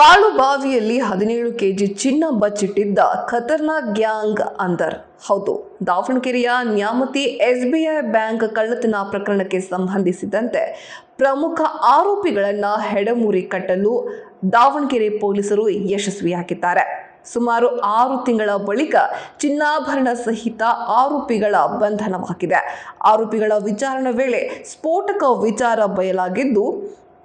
ಪಾಳು ಬಾವಿಯಲ್ಲಿ ಹದಿನೇಳು ಕೆಜಿ ಚಿನ್ನ ಬಚ್ಚಿಟ್ಟಿದ್ದ ಖತರ್ನಾಕ್ ಗ್ಯಾಂಗ್ ಅಂದರ್ ಹೌದು, ದಾವಣಗೆರೆಯ ನ್ಯಾಮತಿ ಎಸ್ಬಿಐ ಬ್ಯಾಂಕ್ ಕಳ್ಳತನ ಪ್ರಕರಣಕ್ಕೆ ಸಂಬಂಧಿಸಿದಂತೆ ಪ್ರಮುಖ ಆರೋಪಿಗಳನ್ನ ಹೆಡಮೂರಿ ಕಟ್ಟಲು ದಾವಣಗೆರೆ ಪೊಲೀಸರು ಯಶಸ್ವಿಯಾಗಿದ್ದಾರೆ. ಸುಮಾರು ಆರು ತಿಂಗಳ ಬಳಿಕ ಚಿನ್ನಾಭರಣ ಸಹಿತ ಆರೋಪಿಗಳ ಬಂಧನವಾಗಿದೆ. ಆರೋಪಿಗಳ ವಿಚಾರಣೆ ವೇಳೆ ಸ್ಫೋಟಕ ವಿಚಾರ ಬಯಲಾಗಿದ್ದು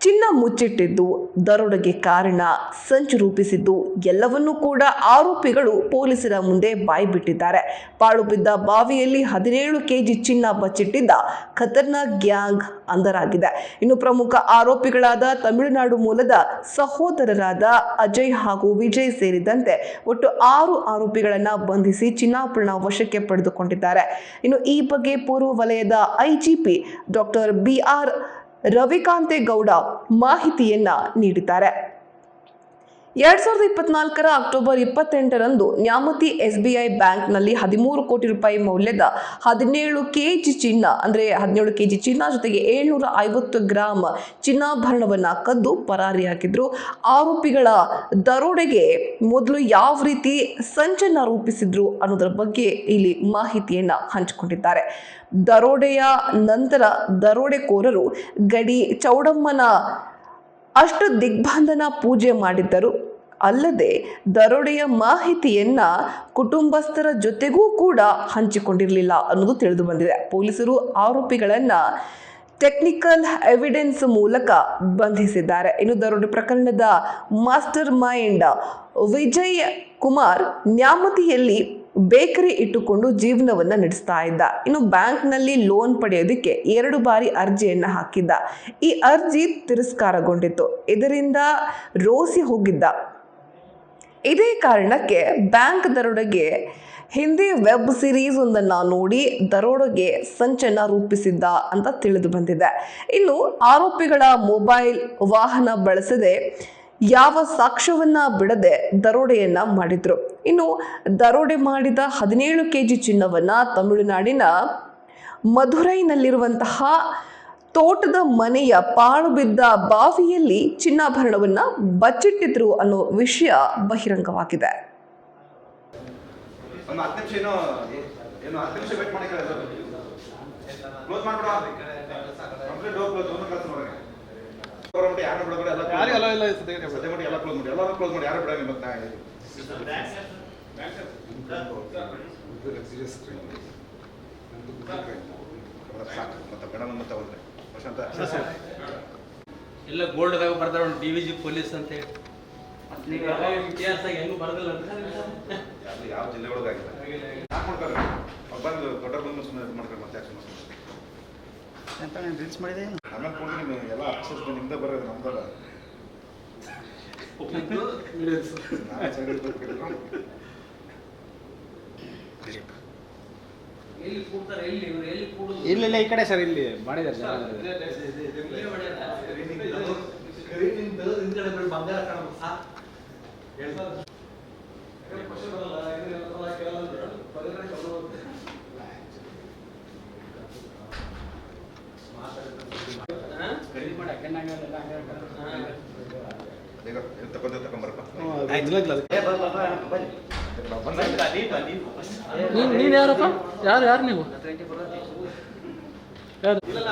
ಚಿನ್ನ ಮುಚ್ಚಿಟ್ಟಿದ್ದು ದರೋಡೆಗೆ ಕಾರಣ ಸಂಚು ರೂಪಿಸಿದ್ದು ಎಲ್ಲವನ್ನೂ ಕೂಡ ಆರೋಪಿಗಳು ಪೊಲೀಸರ ಮುಂದೆ ಬಾಯ್ಬಿಟ್ಟಿದ್ದಾರೆ ಪಾಳು ಬಿದ್ದ ಬಾವಿಯಲ್ಲಿ ಹದಿನೇಳು ಕೆಜಿ ಚಿನ್ನ ಬಚ್ಚಿಟ್ಟಿದ್ದ ಖತರ್ನಾಕ್ ಗ್ಯಾಂಗ್ ಅಂದರಾಗಿದೆ ಇನ್ನು ಪ್ರಮುಖ ಆರೋಪಿಗಳಾದ ತಮಿಳುನಾಡು ಮೂಲದ ಸಹೋದರರಾದ ಅಜಯ್ ಹಾಗೂ ವಿಜಯ್ ಸೇರಿದಂತೆ ಒಟ್ಟು ಆರು ಆರೋಪಿಗಳನ್ನ ಬಂಧಿಸಿ ಚಿನ್ನಾಭರಣ ವಶಕ್ಕೆ ಪಡೆದುಕೊಂಡಿದ್ದಾರೆ. ಇನ್ನು ಈ ಬಗ್ಗೆ ಪೂರ್ವ ವಲಯದ IGP doctor B R Ravikantegowda ಮಾಹಿತಿಯನ್ನ ನೀಡಿದ್ದಾರೆ. ಎರಡ್ ಸಾವಿರದ ಇಪ್ಪತ್ನಾಲ್ಕರ ಅಕ್ಟೋಬರ್ ಇಪ್ಪತ್ತೆಂಟರಂದು ನ್ಯಾಮತಿ ಎಸ್ಬಿಐ ಬ್ಯಾಂಕ್ನಲ್ಲಿ ಹದಿಮೂರು ಕೋಟಿ ರೂಪಾಯಿ ಮೌಲ್ಯದ ಹದಿನೇಳು ಕೆಜಿ ಚಿನ್ನ, ಅಂದರೆ ಹದಿನೇಳು ಕೆಜಿ ಚಿನ್ನ ಜೊತೆಗೆ ಏಳ್ನೂರ ಐವತ್ತು ಗ್ರಾಂ ಚಿನ್ನಾಭರಣವನ್ನು ಕದ್ದು ಪರಾರಿಯಾಗಿದ್ದರು ಆರೋಪಿಗಳ ದರೋಡೆಗೆ ಮೊದಲು ಯಾವ ರೀತಿ ಸಂಚನ್ನ ರೂಪಿಸಿದ್ರು ಅನ್ನೋದರ ಬಗ್ಗೆ ಇಲ್ಲಿ ಮಾಹಿತಿಯನ್ನು ಹಂಚಿಕೊಂಡಿದ್ದಾರೆ. ದರೋಡೆಯ ನಂತರ ದರೋಡೆಕೋರರು ಗಡಿ ಚೌಡಮ್ಮನ ಅಷ್ಟು ದಿಗ್ಬಂಧನ ಪೂಜೆ ಮಾಡಿದ್ದರು. ಅಲ್ಲದೆ ದರೋಡೆಯ ಮಾಹಿತಿಯನ್ನ ಕುಟುಂಬಸ್ಥರ ಜೊತೆಗೂ ಕೂಡ ಹಂಚಿಕೊಂಡಿರಲಿಲ್ಲ ಅನ್ನೋದು ತಿಳಿದು ಬಂದಿದೆ. ಪೊಲೀಸರು ಆರೋಪಿಗಳನ್ನ ಟೆಕ್ನಿಕಲ್ ಎವಿಡೆನ್ಸ್ ಮೂಲಕ ಬಂಧಿಸಿದ್ದಾರೆ. ಇನ್ನು ದರೋಡೆ ಪ್ರಕರಣದ ಮಾಸ್ಟರ್ ಮೈಂಡ್ ವಿಜಯ್ ಕುಮಾರ್ ನ್ಯಾಮತಿಯಲ್ಲಿ ಬೇಕರಿ ಇಟ್ಟುಕೊಂಡು ಜೀವನವನ್ನ ನಡೆಸ್ತಾ ಇದ್ದ. ಇನ್ನು ಬ್ಯಾಂಕ್ನಲ್ಲಿ ಲೋನ್ ಪಡೆಯೋದಕ್ಕೆ ಎರಡು ಬಾರಿ ಅರ್ಜಿಯನ್ನ ಹಾಕಿದ್ದ. ಈ ಅರ್ಜಿ ತಿರಸ್ಕಾರಗೊಂಡಿತ್ತು. ಇದರಿಂದ ರೋಸಿ ಹೋಗಿದ್ದ. ಇದೇ ಕಾರಣಕ್ಕೆ ಬ್ಯಾಂಕ್ ದರೋಡೆಗೆ ಹಿಂದಿ ವೆಬ್ ಸಿರೀಸ್ ಒಂದನ್ನು ನೋಡಿ ದರೋಡೆಗೆ ಸಂಚನ್ನ ರೂಪಿಸಿದ್ದ ಅಂತ ತಿಳಿದು ಬಂದಿದೆ. ಇನ್ನು ಆರೋಪಿಗಳ ಮೊಬೈಲ್ ವಾಹನ ಬಳಸದೆ ಯಾವ ಸಾಕ್ಷ್ಯವನ್ನ ಬಿಡದೆ ದರೋಡೆಯನ್ನ ಮಾಡಿದ್ರು. ಇನ್ನು ದರೋಡೆ ಮಾಡಿದ ಹದಿನೇಳು ಕೆ ಜಿ ಚಿನ್ನವನ್ನ ತಮಿಳುನಾಡಿನ ಮಧುರೈನಲ್ಲಿರುವಂತಹ ತೋಟದ ಮನೆಯ ಪಾಳು ಬಿದ್ದ ಬಾವಿಯಲ್ಲಿ ಚಿನ್ನಾಭರಣವನ್ನ ಬಚ್ಚಿಟ್ಟಿದ್ರು ಅನ್ನೋ ವಿಷಯ ಬಹಿರಂಗವಾಗಿದೆ ಹತ್ತು ನಿಮಿಷ ವೇಟ್ ಮಾಡಿ ಕ್ಲೋಸ್ ಮಾಡ್ಬಿಡ ಕಂಪ್ಲೀಟ್ ಡೋರ್ ಕ್ಲೋಸ್ ಒಂದು ಕೆಲಸ ನೋಡಿ ಬರೋಬಿಟ್ಟು ಯಾರು ಬಿಡಬೇಡ ಎಲ್ಲ ಸದ್ಯಕ್ಕೆ ಸದ್ಯ ಮಾಡಿ ಎಲ್ಲ ಕ್ಲೋಸ್ ಮಾಡಿ. ಎಲ್ಲರೂ ಕ್ಲೋಸ್ ಮಾಡಿ. ಯಾರು ಮತ್ತೆ ಸಾಕು ಮತ್ತೆ ಮೇಡಮ್ ಮತ್ತೆ ಅವ್ರಿಗೆ ಪ್ರಶಾಂತ. ಎಲ್ಲ ಗೋಲ್ಡ್ದಾಗ ಬರ್ತಾರ ಒಂದು ಡಿ ವಿ ಜಿ ಪೊಲೀಸ್ ಅಂತ ಹೇಳಿ. ಇತಿಹಾಸ ಹೆಂಗ್ ಬರ್ದಿಲ್ಲ ಅಂತ ಯಾರು ಯಾವ ಜಿಲ್ಲೆ ಒಳಗಾಗಿಲ್ಲ ಯಾಕೆ ಮಾಡ್ತಾರೆ ಬಂದು ದೊಡ್ಡ ಬಂದು ಸುಮ್ಮನೆ ಮಾಡ್ತಾರೆ ಮತ್ತೆ ಯಾಕೆ ಸುಮ್ಮನೆ ಅಂತ ನಾನು ರೀಲ್ಸ್ ಮಾಡಿದೆ. ಆಮೇಲೆ ಕೊಡ್ತೀನಿ ನಿಮ್ಗೆ ಎಲ್ಲ ಅಕ್ಷರ ನಿಮ್ದೇ ಬರೋದು ನಮ್ದಲ್ಲ. ಎಲ್ಲಿ ಕೂಡ್ತಾರೆ ಎಲ್ಲಿ ಇವ್ರು ಎಲ್ಲಿ ಕೂಡುದು? ಇಲ್ಲ ಇಲ್ಲ ಈ ಕಡೆ ಸರ್ ಇಲ್ಲಿ ಮಾಡಿದ್ದಾರೆ ಸರ್ ಇಲ್ಲೇ? ನೀನ್ ನೀನ್ ಯಾರಪ್ಪ? ಯಾರು ಯಾರು ನೀವು? ಇಲ್ಲಲ್ಲ,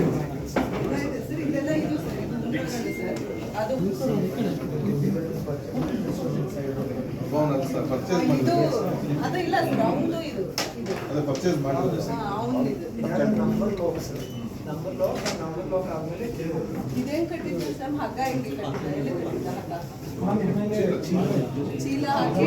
ಇದೆ ಇದು ಎಲ್ಲರೂ ಇದು ಅದು ಇಲ್ಲ ಸರ್ ಅವನದು ನಂಬರ್ ಇದು. ಅದು ಪರ್ಚೇಸ್ ಇದು. ಇದೇನ್ ಕಟ್ಟಿದ್ದು ಸರ್ ಹಗ್ಗ ಹಿಂಗೆ ಕಟ್ಟಿದ್ದ ಎಲ್ಲಿ ಕಟ್ಟಿದ್ದ ಹಗ್ಗ? ಚೀಲ ಹಾಕಿ.